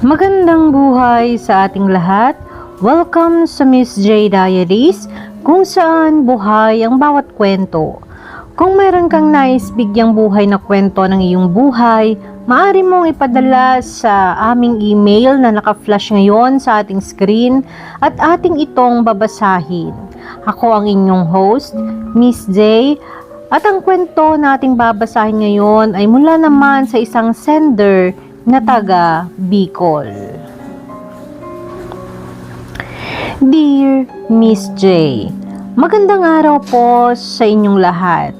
Magandang buhay sa ating lahat. Welcome sa Miss J Diaries, kung saan buhay ang bawat kwento. Kung meron kang nais bigyang buhay na kwento ng iyong buhay, maaari mong ipadala sa aming email na naka-flash ngayon sa ating screen at ating itong babasahin. Ako ang inyong host, Miss J, at ang kwento na ating babasahin ngayon ay mula naman sa isang sender na taga Bicol. Dear Miss J, magandang araw po sa inyong lahat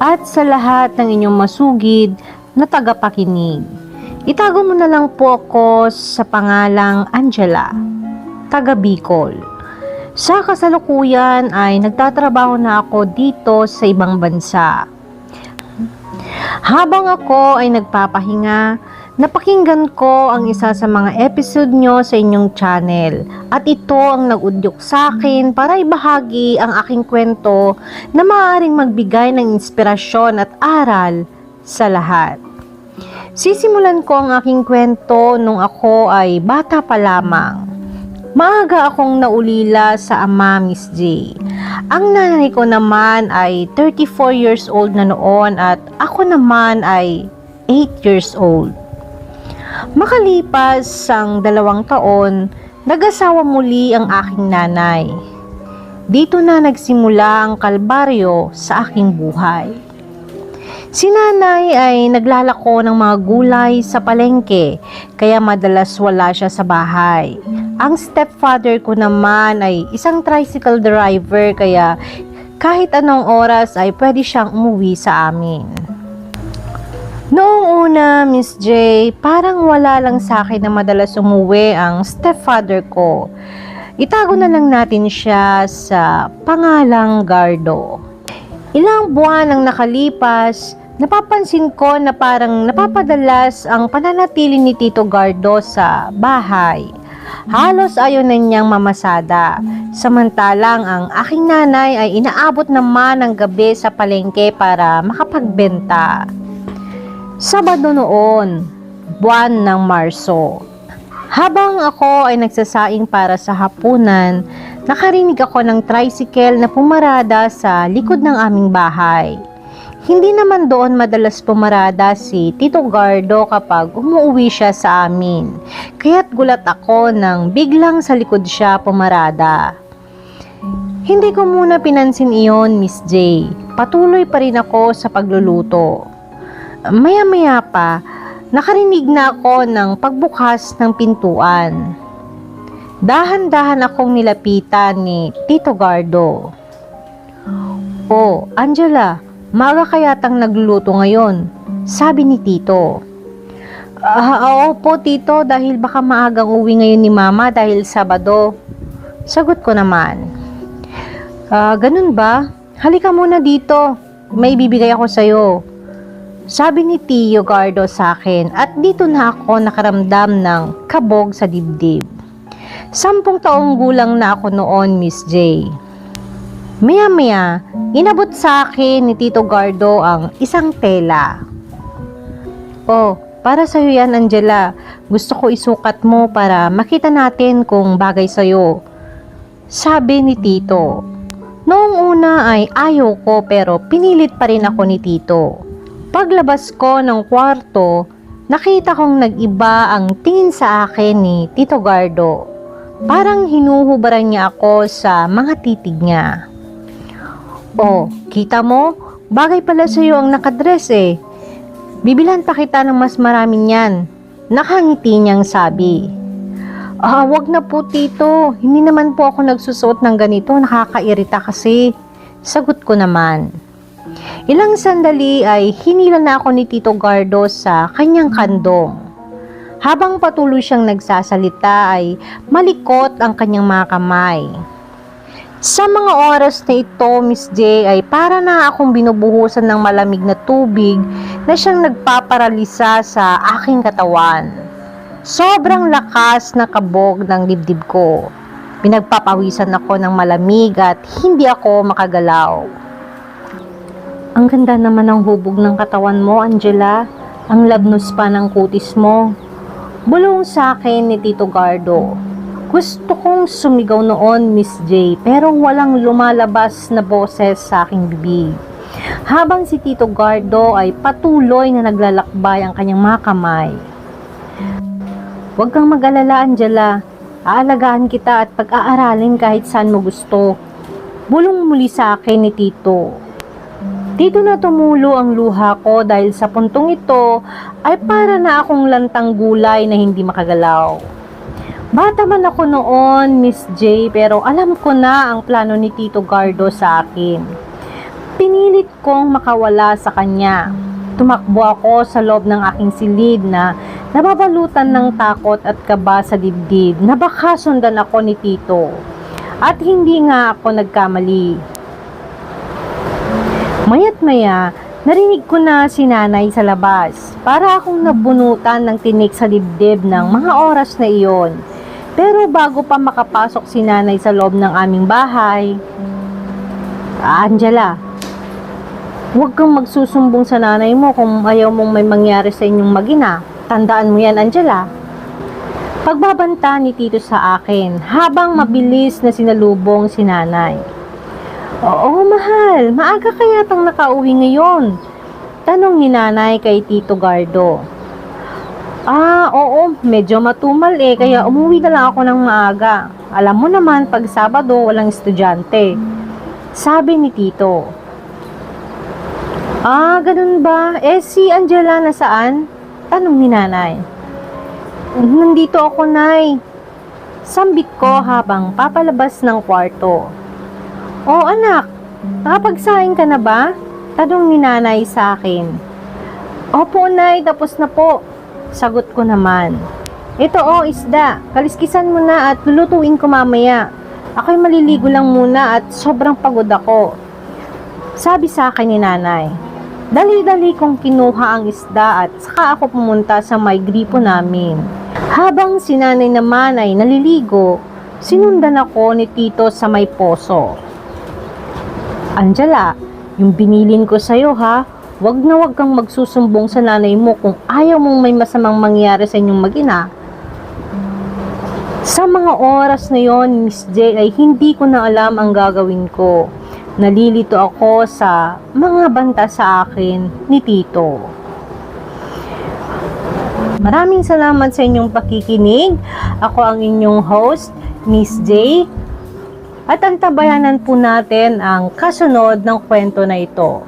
at sa lahat ng inyong masugid na tagapakinig. Itago mo na lang po ako sa pangalang Angela, taga Bicol. Sa kasalukuyan ay nagtatrabaho na ako dito sa ibang bansa. Habang ako ay nagpapahinga, napakinggan ko ang isa sa mga episode nyo sa inyong channel at ito ang nagudyok sa akin para ibahagi ang aking kwento na maaaring magbigay ng inspirasyon at aral sa lahat. Sisimulan ko ang aking kwento nung ako ay bata pa lamang. Maaga akong naulila sa ama, Miss J. Ang nanay ko naman ay 34 years old na noon at ako naman ay 8 years old. Makalipas ang dalawang taon, nag-asawa muli ang aking nanay. Dito na nagsimula ang kalbaryo sa aking buhay. Si nanay ay naglalako ng mga gulay sa palengke, kaya madalas wala siya sa bahay. Ang stepfather ko naman ay isang tricycle driver, kaya kahit anong oras ay pwede siyang umuwi sa amin. Noong una, Miss J, parang wala lang sa akin na madalas umuwi ang stepfather ko. Itago na lang natin siya sa pangalang Gardo. Ilang buwan ang nakalipas, napapansin ko na parang napapadalas ang pananatili ni Tito Gardo sa bahay. Halos ayaw na niyang mamasada. Samantalang ang aking nanay ay inaabot naman ng gabi sa palengke para makapagbenta. Sabado noon, buwan ng Marso. Habang ako ay nagsasaing para sa hapunan, nakarinig ako ng tricycle na pumarada sa likod ng aming bahay. Hindi naman doon madalas pumarada si Tito Gardo kapag umuwi siya sa amin. Kaya't gulat ako nang biglang sa likod siya pumarada. Hindi ko muna pinansin iyon, Miss J. Patuloy pa rin ako sa pagluluto. Maya-maya pa, nakarinig na ako ng pagbukas ng pintuan. Dahan-dahan akong nilapitan ni Tito Gardo. Oh, Angela, maga kayatang nagluluto ngayon, sabi ni Tito. Ah, oo po Tito, dahil baka maagang uwi ngayon ni Mama dahil Sabado. Sagot ko naman. Ah, ganun ba? Halika muna dito. May bibigay ako sa'yo. Sabi ni Tio Gardo sa akin at dito na ako nakaramdam ng kabog sa dibdib. Sampung taong gulang na ako noon, Miss J. Maya-maya, inabot sa akin ni Tito Gardo ang isang tela. Oh, para sa'yo yan, Angela. Gusto ko isukat mo para makita natin kung bagay sa'yo. Sabi ni Tito. Noong una ay ayaw ko pero pinilit pa rin ako ni Tito. Paglabas ko ng kwarto, nakita kong nag-iba ang tingin sa akin ni Tito Gardo. Parang hinuhubaran niya ako sa mga titig niya. Oh, kita mo? Bagay pala sa iyo ang nakadress eh. Bibilhan pa kita ng mas marami niyan. Nakangiti niyang sabi. Ah, wag na po tito. Hindi naman po ako nagsusuot ng ganito. Nakakairita kasi. Sagot ko naman. Ilang sandali ay hinila na ako ni Tito Gardo sa kanyang kandong. Habang patuloy siyang nagsasalita ay malikot ang kanyang mga kamay. Sa mga oras na ito, Miss J, ay para na akong binubuhusan ng malamig na tubig na siyang nagpaparalisa sa aking katawan. Sobrang lakas na kabog ng dibdib ko. Pinagpapawisan ako ng malamig at hindi ako makagalaw. Ang ganda naman ng hubog ng katawan mo, Angela. Ang labnos pa ng kutis mo. Bulong sa akin ni Tito Gardo. Gusto kong sumigaw noon, Miss J, pero walang lumalabas na boses sa aking bibig. Habang si Tito Gardo ay patuloy na naglalakbay ang kanyang mga kamay. Huwag kang mag-alala, Angela. Aalagaan kita at pag-aaralin kahit saan mo gusto. Bulong muli sa akin ni Tito. Dito na tumulo ang luha ko dahil sa puntong ito ay para na akong lantang gulay na hindi makagalaw. Bata man ako noon, Miss J, pero alam ko na ang plano ni Tito Gardo sa akin. Pinilit kong makawala sa kanya. Tumakbo ako sa loob ng aking silid na nababalutan ng takot at kaba sa dibdib na baka sundan ako ni Tito. At hindi nga ako nagkamali. Mayat maya, narinig ko na si nanay sa labas. Para akong nabunutan ng tinik sa dibdib ng mga oras na iyon. Pero bago pa makapasok si nanay sa loob ng aming bahay, Ah, Angela, huwag kang magsusumbong sa nanay mo kung ayaw mong may mangyari sa inyong magina. Tandaan mo yan, Angela. Pagbabanta ni Tito sa akin habang mabilis na sinalubong si nanay. Oo, mahal. Maaga kaya tang nakauwi ngayon? Tanong ni nanay kay Tito Gardo. Ah, oo. Medyo matumal eh, kaya umuwi na lang ako ng maaga. Alam mo naman, pag Sabado, walang estudyante. Sabi ni Tito. Ah, ganun ba? Eh, si Angela nasaan? Tanong ni nanay. Nandito ako, nay. Sambit ko habang papalabas ng kwarto. Oh, anak, nakapagsaing ka na ba? Tanong ni nanay sa akin. Opo, nay, tapos na po. Sagot ko naman. Ito oh, isda. Kaliskisan mo na at lulutuin ko mamaya. Ako'y maliligo lang muna at sobrang pagod ako. Sabi sa akin ni nanay. Dali-dali kong kinuha ang isda at saka ako pumunta sa may gripo namin. Habang si nanay naman ay naliligo, sinundan ako ni tito sa may poso. Angela, yung binilin ko sa'yo ha, wag na wag kang magsusumbong sa nanay mo kung ayaw mong may masamang mangyari sa inyong mag-ina. Sa mga oras na yon, Miss J, ay hindi ko na alam ang gagawin ko. Nalilito ako sa mga banta sa akin ni Tito. Maraming salamat sa inyong pakikinig. Ako ang inyong host, Miss J. At antabayanan po natin ang kasunod ng kwento na ito.